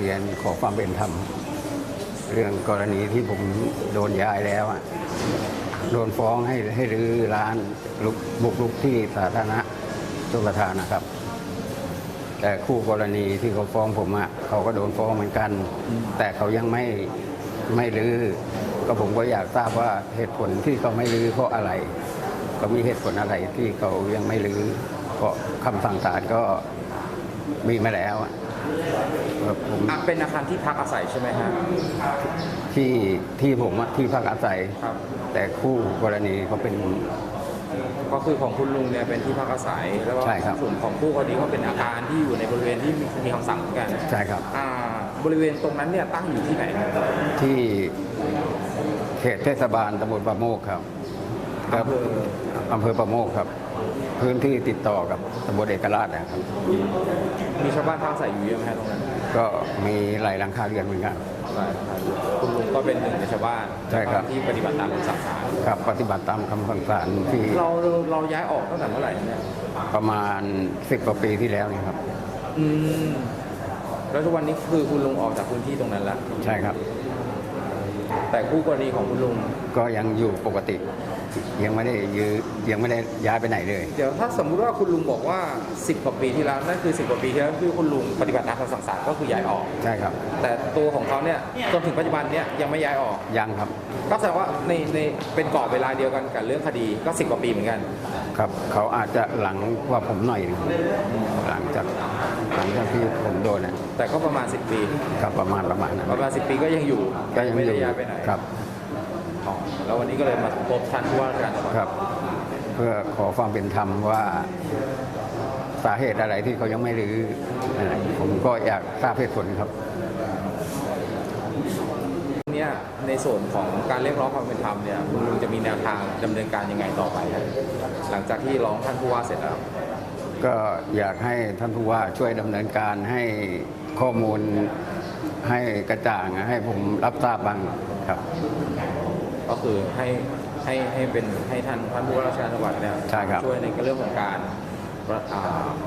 เรียนขอความเป็นธรรม เรื่องกรณีที่ผมโดนย้ายแล้วอะโดนฟ้องให้ให้รื้อร้านลุกบุกรุกที่สาธารณะชลประทานนะครับ แต่คู่กรณีที่เขาฟ้องผมอะเขาก็โดนฟ้องเหมือนกัน แต่เขายังไม่ไม่รื้อก็ผมก็อยากทราบว่าเหตุผลที่เขาไม่รื้อเพราะอะไรเขามีเหตุผลอะไรที่เขายังไม่รื้อเพราะคำสั่งศาลก็มีมาแล้วอะ ครับผมอะเป็นอาคารที่พักอาศัยใช่ไหมฮะที่ที่ผมอะที่พักอาศัย ครับ แต่คู่กรณีเขาเป็น ก็คือของคุณลุงเนี่ยเป็นที่พักอาศัย แล้วก็ใช่ครับ ส่วนของผู้คนนี้ก็เป็นอาคารที่อยู่ในบริเวณที่มีมีคำสั่งเหมือนกันใช่ครับ อ่าบริเวณตรงนั้นเนี่ยตั้งอยู่ที่ไหนครับที่เขตเทศบาลตำบลประโมกครับครับอำเภออำเภอประโมกครับ พื้นที่ติดต่อกับตำบลเอกราชนะครับ มีชาวบ้านพักอาศัยอยู่เยอะไหมฮะตรงนั้นก็มีหลายหลังคาเรือนเหมือนกันใช่ครับคุณลุงก็เป็นหนึ่งในชาวบ้านใช่ครับ ที่ปฏิบัติตามคำสั่งศาลครับปฏิบัติตามคำสั่งศาลที่เราเราเราย้ายออกตั้งแต่เมื่อไหร่เนี่ยประมาณสิบกว่าปีที่แล้วนี่ครับ อืมแล้วทุกวันนี้คือคุณลุงออกจากพื้นที่ตรงนั้นแล้ว ใช่ครับ แต่คู่กรณีของคุณลุง ก็ยังอยู่ปกติ ยังไม่ได้ยือยังไม่ได้ย้ายไปไหนเลย เดี๋ยวถ้าสมมุติว่าคุณลุงบอกว่า 10กว่าปีที่แล้วนั่นคือ10กว่าปีที่แล้วคือคุณลุงปฏิบัติตามคำสั่งศาลก็คือย้ายออก ใช่ครับ แต่ตัวของเขาเนี่ยจนถึงปัจจุบันเนี่ยยังไม่ย้ายออกยังครับ ก็แสดงว่าในในเป็นกรอบเวลาเดียวกันกับเรื่องคดีก็ 10กว่าปีเหมือนกัน ครับ เขาอาจจะหลังกว่าผมหน่อยหนึงหลังจากหลังจากที่ผมโดนน่ะแต่ก็ประมาณ 10 ปี ครับประมาณประมาณนั้นประมาณ 10 ปีก็ยังอยู่ก็ยังไม่อยู่ได้ย้ายไปไหนครับอ๋อแล้ววันนี้ก็เลยมาพบท่านผู้ว่าราชการจังหวัดครับ เพื่อขอความเป็นธรรมว่าสาเหตุอะไรที่เขายังไม่รื้ออะไรผมก็อยากทราบเหตุผลครับเนี่ย ในส่วนของการเรียกร้องความเป็นธรรมเนี่ยคุณลุงจะมีแนวทางดำเนินการยังไงต่อไปครับหลังจากที่ร้องท่านผู้ว่าเสร็จแล้ว ก็อยากให้ท่านผู้ว่าช่วยดำเนินการให้ข้อมูลให้กระจ่างให้ผมรับทราบบ้างครับ ก็คือให้ให้ให้เป็นให้ท่านท่านผู้ว่าราชการจังหวัดเนี่ยใช่ครับ ช่วยในเรื่องของการอ่า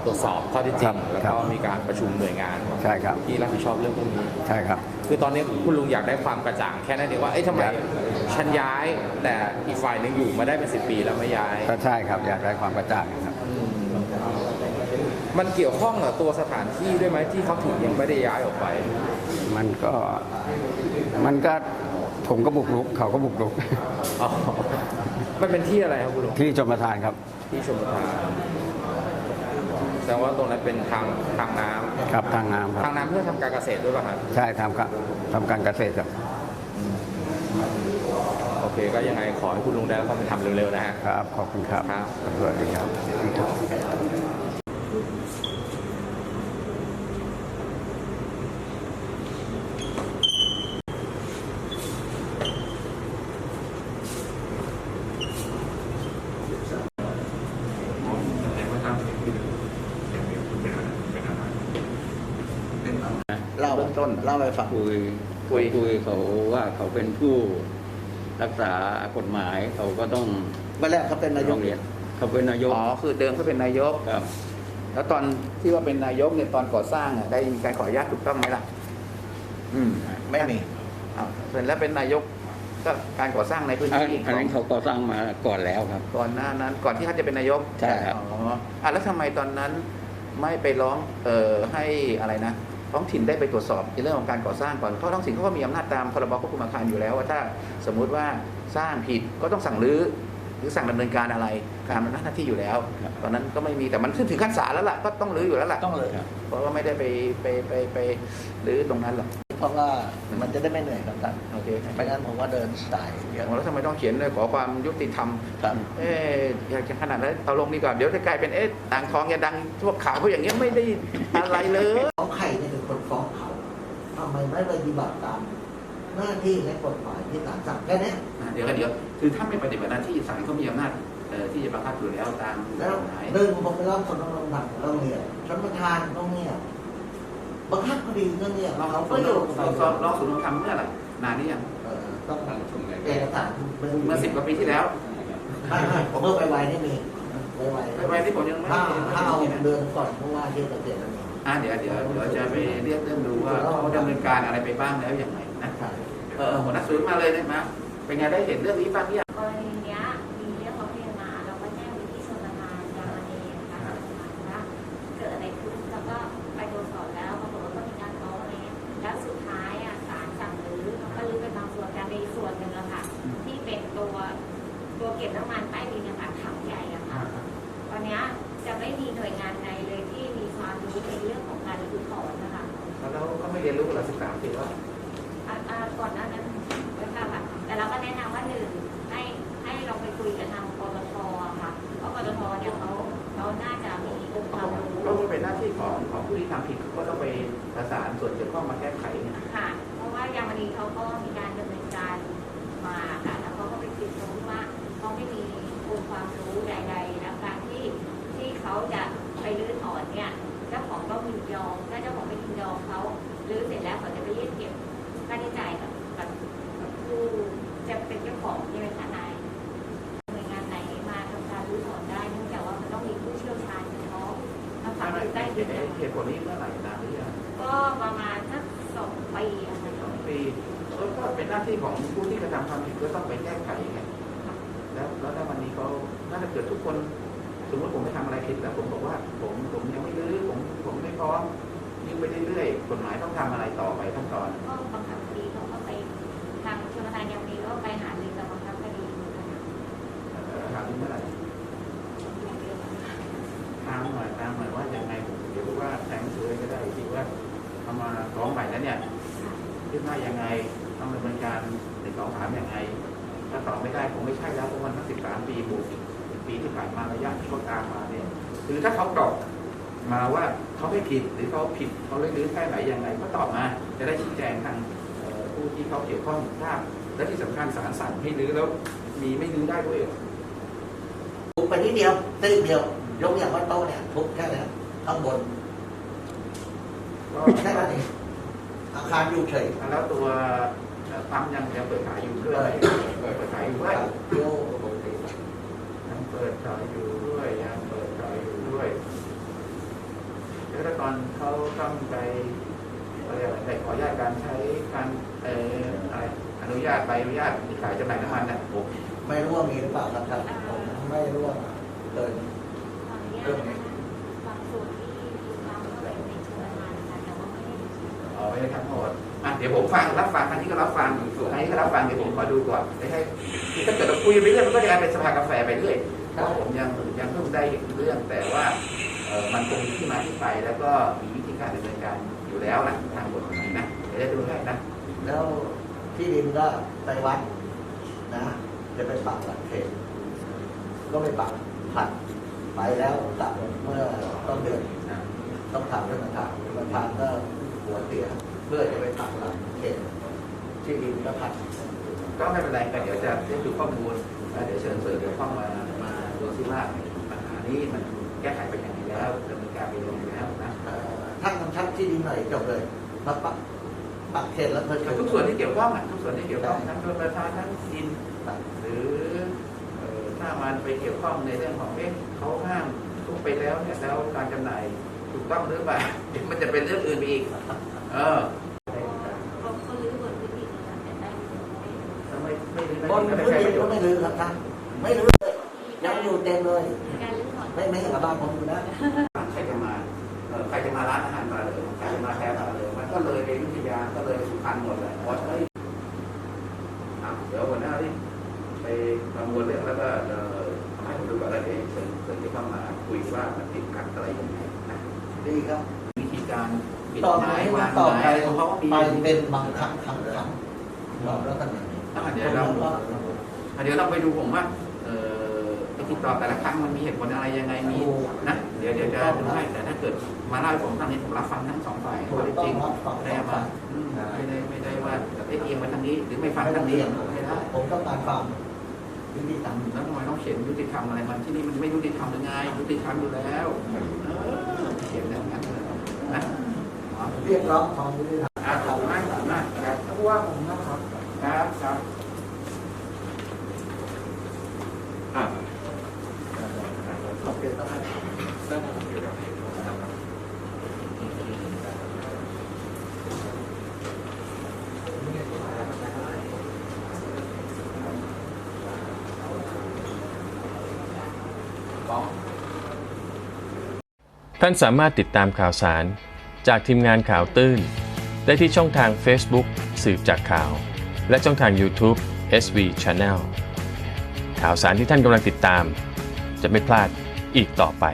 ตรวจสอบข้อเท็จจริงครับแล้วครัก็บมีการประชุมหน่วยงานใช่ครับที่รับผิดชอบเรื่องพวกนี้ใช่ครับ คือตอนนี้คุณลุงอยากได้ความกระจ่างแค่นั้นเองว่าเอ้ยทำไมอยากฉันย้ายแต่อีกฝ่ายหนึงอยู่มาได้เป็นสิปีแล้วไม่ย้ายก็ใช่ครับอยากได้ความกระจ่างครับอืมมันเกี่ยวข้องกับตัวสถานที่ด้วยไหมที่เขาถึงยังไม่ได้ย้ายออกไป มันก็มันก็ผมก็บุกรุกเขาก็บุกรุกอ๋อมันเป็นที่อะไรครับคุณลุงที่ชมประทานครับ ที่ชมประทาน แสดงว่าตรงนั้นเป็นทางทางน้ำครับทางน้ำคทารับงน้ำเพื่อทำการเกษตรด้วยป่ะครับใช่ทำครับทำการเกษตรครับโอเคก็ยังไงขอให้คุณลุงได้รับความเป็นธรรมเร็วๆนะฮะครับขอบคุณครับครับสวัสดีครับ เล่าเบื้องต้นเล่าไปฟังคุยคุยคุยเขาว่าเขาเป็นผู้รักษากฎหมายเขาก็ต้องเมื่อแรกเขาเป็นนายร้กองเรียนเขาเป็นนายกอ๋อคือเดิมเขาเป็นนายกครับ แล้วตอนที่ว่าเป็นนายกเนี่ยตอนก่อสร้างอะได้มีการขออนุญาตถูกต้องไหมล่ะ อืม ไม่มีอ้าวเสร็จแล้วเป็นนายกก็การก่อสร้างในพื้นอันที่อันนั้นเขาก็สร้างมาก่อนแล้วครับ ก่อนหน้านั้น ก่อนที่เขาจะเป็นนายกใช่ครับอ๋ออะแล้วทำไมตอนนั้นไม่ไปร้องเอ่อให้อะไรนะ ท้องถิ่นได้ไปตรวจสอบในเรื่องของการก่อสร้างก่อนเพราะท้องถิ่นเขาก็มีอำนาจตามพรบควบคุมอาคารอยู่แล้วว่าถ้าสมมุติว่าสร้างผิดก็ต้องสั่งรื้อหรือสั่งดำเนินการอะไรตามหน้าที่อยู่แล้วครับตอนนั้นก็ไม่มีแต่มันขึ้นถึงขั้นศาลแล้วล่ะก็ต้องรื้ออยู่แล้วล่ะต้องเลยครับเพราะว่าไม่ได้ไปไปไปไปรื้อตรงนั้นหรอกเพราะว่ามันจะได้ไม่เหนื่อยกับกันโอเคไม่งั้นผมว่าเดินสายเยอะแล้วทำไมต้องเขียนเลยขอความยุติธรรมครับเอ๊ะอยากจะขนาดนั้นเอาลงดีกว่าเดี๋ยวจะกลายเป็นเอ๊ะต่างทองอย่าดังทั่วข่าวเพราะอย่างเงี้ยไม่ได้อะไรเลยของใครเนี่ยเป็น คนฟ้องเขาทำไมไม่ปฏิบัติตามหน้าที่และกฎหมายที่ศาลสั่งแค่เนี้ยอะเดี๋ยวกันเดี๋ยวคือถ้าไม่ปฏิบัติหน้าที่ศาลก็มีอำนาจเอ่อที่จะบังคับอยู่แล้วตามแล้วกฎหมายหนึ่งผมไปร้องคนต้องลงหนักเราเนี่ยชั้นประธานต้องเนี่ยบังคับคดีก็เนี่ยเราเขาเขาก็ก็ออยู่ยู่เราเราเราศูนย์ธรรมเมื่อไหร่นานนี้ยังเอ่อต้องเอกสารเมื่อสิบกว่าปีที่แล้วไม่ไม่ผมเมื่อไปไวๆนี่มีไวไวไวๆที่ผมยังไม่ห้าเห็นห้าหนี่กนะเดือนก่อนเพราะว่าที่เกษตรแล้วอ่าเดี๋ยวเดี๋ยวเดี๋ยวจะไปเรียกเรื่องดูว่าเขาดำเนินการอะไรไปบ้างแล้วอย่างไรนะใช่เออหัวหน้าศูนย์มาเลยนะมาเป็นไงได้เห็นเรื่องนี้บ้างเนี่ยงกรณีเนี้ยมีเรื่องร้องเรียนมาเราก็แจ้งไปที่ชนประทานยามาเองนะคะว่าเกิดอะไรขึ้นแล้วก็ไปตรวจสอบแล้วปรากฏว่าก็มีการฟ้องอะไรเงี้ยแล้วสุดท้ายอะศาลสั่งรื้อก็รื้อเป็นบางส่วนแต่ในส่วนหนึ่งอะค่ะ ที่เป็นตัวตัวเก็บน้ำมันใต้ดินอะค่ะถังใหญ่อะค่ะตอนเนี้ยจะไม่มีหน่วยงานใดเลย เรียนรู้หลักศึกษาปีว่าอ่าอ่าก่อนหน้านั้นไม่ทราบค่ะแต่เราก็แนะนำว่าหนึ่งให้ให้เราไปคุยกับทางปตทอะค่ะเพราะปตทเนี่ยเขาเขาน่าจะมีองค์ความรู้ ก็เป็นหน้าที่ของของผู้ที่ทำผิดก็ต้องไปประสานส่วนเกี่ยวข้องมาแก้ไขเนี่ยค่ะ ไม่อยู่ได้ใต้เหดิตุนนะคะเหตุผลนี้เมื่อไหร่นานหรือยังก็ประมาณสักสองปีอะค่ะสองปีแล้วก็เป็นหน้าที่ของผู้ที่กระทำความผิดก็ต้องไปแก้ไขไงแล้วแล้วถ้าวันนี้เขาน่าจะเกิดทุกคน สมมติผมไปทำอะไรผิดแล้วผมบอกว่า ผมผมยังไม่รื้อผมผมไม่พร้อมยิ่งไปเรื่อยๆกฎหมายต้องทำอะไรต่อไปขั้นตอน ก็ายังไงต้องดำเนินการในสองถามยังไง ถ้าตอบไม่ได้คงไม่ใช่แล้วเพราะมันตั้งสิบสามปีบวกอีกปีที่ผ่านมาระยะที่เขาตามมาเนี่ยคือถ้าเขาตอบมาว่าเขาไม่ผิดหรือเขาผิดเขาเลื่อนลื้อแค่ไหนยังไงก็ตอบมา จะได้ชี้แจงทางเอ่อผู้ที่เขาเกี่ยวข้องทราบและที่สำคัญศาลสั่งให้รื้อแล้วมีไม่รื้อได้ด้วยเหรอทุบไปนิดเดียวตีเดียวยกอย่างว่าโต๊ะเนี่ยทุบแค่นี้ข้างบนก็แค่นั้นเองอาคารอยู่เฉยแล้วตัวเอ่อปั๊มยังยังเปิดขายอยู่ด้วยเปิดขายอยู่ด้วยโยยังเปิดขายอยู่ด้วยยังเปิดขายอยู่ด้วยแล้วถ้าตอนเขาต้องไปอะไรยกอะไรไปขออนุญาตการใช้การเอ่ออะไรอนุญาตใบอนุญาตขายจำหน่ายน้ำมันน่ะโอ้ไม่รู้ว่ามีหรือเปล่าครับท่านผมไม่รู้ว่าเลยตอนนี้ อ๋อไม่ได้ทั้งหมดอะเดี๋ยวผมฟังรับฟังอันนี้ก็รับฟังอันนี้ก็รับฟังเดี๋ยวผมขอดูก่อนไม่ใช่ถ้าเกิดเราคุยไปเรื่อยมันก็จะกลายเป็นสภากาแฟไปเรื่อยเพราผมยังยังเพิ่งได้เรื่องแต่ว่าเออมันคงมีที่มาที่ไป แล้วก็มีวิธีการดำเนินการอยู่แล้วนะทางกฎหมายนะเดี๋ยวจะดูให้นะแล้วที่ดินก็ไปวัดนะ จะไปปักหลักเขตก็ไปปักผัดไปแล้วตัดเมื่อต้นเดือนต้องถามท่านประธานประธานก็ หัวเสียเพื่อจะไปปักหลักเขตที่ดินก็ผัดก็ไม่เป็นไรก็เดี๋ยวจะได้ดูข้อมูลแล้วเดี๋ยวเชิญสื่อเดี๋ยวข้องมามาดูซิว่าปัญหานี้มันแก้ไขไปอย่างไรแล้วดำเนินการไปยังไงแล้วนะเอ่อท่านกำชับที่ดินหน่อยจบเลยมาปักปักเขตแล้วเพิ่มทุกส่วนที่เกี่ยวข้องอะทุกส่วนที่เกี่ยวข้องทั้งชลประทานทั้งดินหรือเอ่อถ้ามันไปเกี่ยวข้องในเรื่องของเอ๊ะเขาห้ามทุกไปแล้วเนี่ยแล้วการจำหน่าย ถูกต้องหรือเปล่าเดี๋ยวมันจะเป็นเรื่องอื่นไปอีก เออก็เขารื้อบนพื้นที่นั้นแต่ได้ไม่ถ้าไม่ไม่ไม่บนไม่พื้นใช่ดิปนระโยก็ชน์ไม่รื้อครับท่านไม่รื้อเลยยังอยู่เต็มเลยการรื้อถอนไม่ไม่เห็นกับบ้านผมอยู่นะใครจะมาเอ่อใครจะมาร้านอาหารมาเลยใครจะมาแท้มาเลยมันก็เลยไปอยุธยาก็เลยไปสุพรรณหมดเลยว่าเฮ้ยอะเดี๋ยววันหน้าที่ไปประมวลเรื่องแล้วก็เอ่อทำให้ผมดูก่อนแล้วเดี๋ยวเชิญเชิญที่เข้ามาคุยว่ามันติดขัดอะไรยังไงนะ ดีครับวิธีการปิดต่อไม้ไปวางต่อไม้ไปอะไรของเขาก็มีไปเป็นบางครั้งครั้งครั้งรอบแล้วกันนี้อะเดี๋ยวเราอะเดี๋ยวเราไปดูผมว่าเอ่อไอ้ติดต่อแต่ละครั้งมันมีเหตุผลอะไรยังไงมีนะ เดี๋ยวเดี๋ยวจะดูให้แต่ถ้าเกิดมาเล่าให้ผมทางนี้ผมรับฟังทั้งสองฝ่ายถูกข้อเท็จต้อจริงงรับฟังไม่ได้มาอืมไม่ได้ไม่ได้ว่าจะเอ็นมาทางนี้หรือไม่ฟังทางนี้ไม่ได้ ผมต้องการฟังวิธีทแล้วทำไมต้องเขียนยุติธรรมอะไรมันที่นี่มันไม่ยุติธรรมหรือไงยุติธรรมอยู่แล้ว เออ เขียนอย่างนั้นเลยนะอ๋อำเรียกร้องความยุติธรรมอะขอบคุณมากขอบคุณมากครับผู้ว่าผมนะครับครับครับอะ เคต้องให้ ท่านสามารถติดตามข่าวสาร จากทีมงานข่าวตื้น ได้ที่ช่องทาง Facebook สืบจากข่าว และช่องทาง YouTube SV Channel ข่าวสารที่ท่านกำลังติดตาม จะไม่พลาดอีกต่อไป